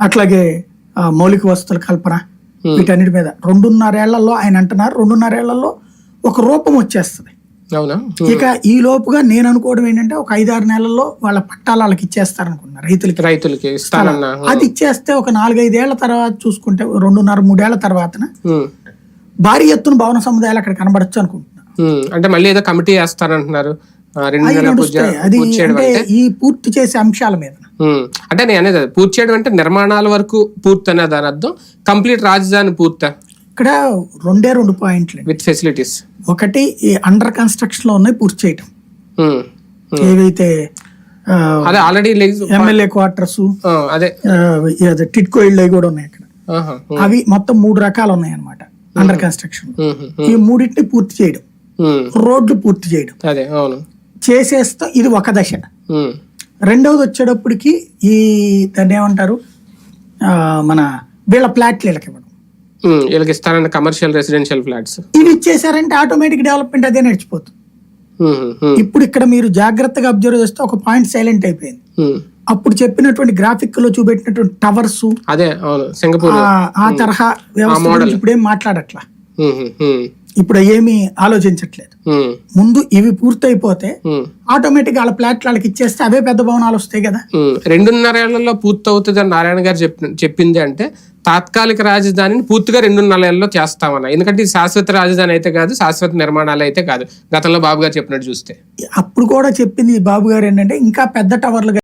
అట్లాగే మౌలిక వసతుల కల్పన. వీటన్నిటి మీద. రెండున్నరేళ్ళలో ఆయన అంటున్నారు రెండున్నరేళ్ళలో ఒక రూపం వచ్చేస్తుంది. ఇక ఈ లోపుగా నేను అనుకోవడం ఏంటంటే ఒక ఐదారు నెలల్లో వాళ్ళ పట్టాలు వాళ్ళకి ఇచ్చేస్తారనుకున్నారు రైతులకి. రైతులకి ఇస్తానన్నా అది ఇచ్చేస్తే ఒక నాలుగైదేళ్ళ తర్వాత చూసుకుంటే రెండున్నర మూడేళ్ళ తర్వాతన ఉమ్, భారీ ఎత్తున భవన సముదాయాలు అక్కడ కనబడచ్చు అనుకుంటున్నా. అంటే మళ్ళీ ఏదో కమిటీ వేస్తారంటున్నారు. అది అంటే ఈ పూర్తి చేసే అంశాల మీద. అంటే నేను అనేది పూర్తి చేయడం అంటే నిర్మాణాల వరకు పూర్తి అనే దాని అర్థం. కంప్లీట్ రాజధాని పూర్తి. ఇక్కడ రెండే రెండు పాయింట్లు. విత్ ఫెసిలిటీస్ ఒకటి ఈ అండర్ కన్స్ట్రక్షన్లో ఉన్నాయి పూర్తి చేయటం. ఏవైతే అదే ఆల్రెడీ ఎమ్మెల్యే క్వార్టర్స్ అదే. టిట్కో ఇళ్ళు అవి కూడా ఉన్నాయి అక్కడ. అవి మొత్తం మూడు రకాలు ఉన్నాయి అనమాట అండర్ కన్స్ట్రక్షన్ ఈ మూడింటిని పూర్తి చేయడం. రోడ్లు పూర్తి చేయడం. అదే అవును. చేసేస్తే ఇది ఒక దశ. రెండవది వచ్చేటప్పటికి ఈ దాన్ని ఏమంటారు? మన వీళ్ళ ఫ్లాట్లు వీళ్ళకి ఇవ్వడం. వీళ్ళకి ఇస్తారన్న కమర్షియల్ రెసిడెన్షియల్ ఫ్లాట్స్ ఇవి ఇచ్చేసారంటే ఆటోమేటిక్ డెవలప్మెంట్ అదే నడిచిపోతుంది. ఇప్పుడు ఇక్కడ మీరు జాగ్రత్తగా అబ్జర్వ్ చేస్తే ఒక పాయింట్ సైలెంట్ అయిపోయింది. అప్పుడు చెప్పినటువంటి గ్రాఫిక్లో చూపెట్టినటువంటి టవర్స్ అదే సింగపూర్ ఆ తరహా వ్యవస్థ ఇప్పుడు ఏం మాట్లాడట్లా? ఇప్పుడు ఏమీ ఆలోచించట్లేదు. ముందు ఇవి పూర్తయిపోతే. ఆటోమేటిక్ వాళ్ళ ఫ్లాట్ వాళ్ళకి ఇచ్చేస్తే అవే పెద్ద భవనాలు వస్తాయి కదా? రెండున్నర ఏళ్ళలో పూర్తి అవుతుంది అని నారాయణ గారు చెప్పి చెప్పింది అంటే తాత్కాలిక రాజధానిని పూర్తిగా రెండున్నర ఏళ్ళలో చేస్తామన్న. ఎందుకంటే ఇది శాశ్వత రాజధాని అయితే కాదు శాశ్వత నిర్మాణాలు అయితే కాదు. గతంలో బాబు గారు చెప్పినట్టు చూస్తే. అప్పుడు కూడా చెప్పింది బాబు గారు ఏంటంటే ఇంకా పెద్ద టవర్లు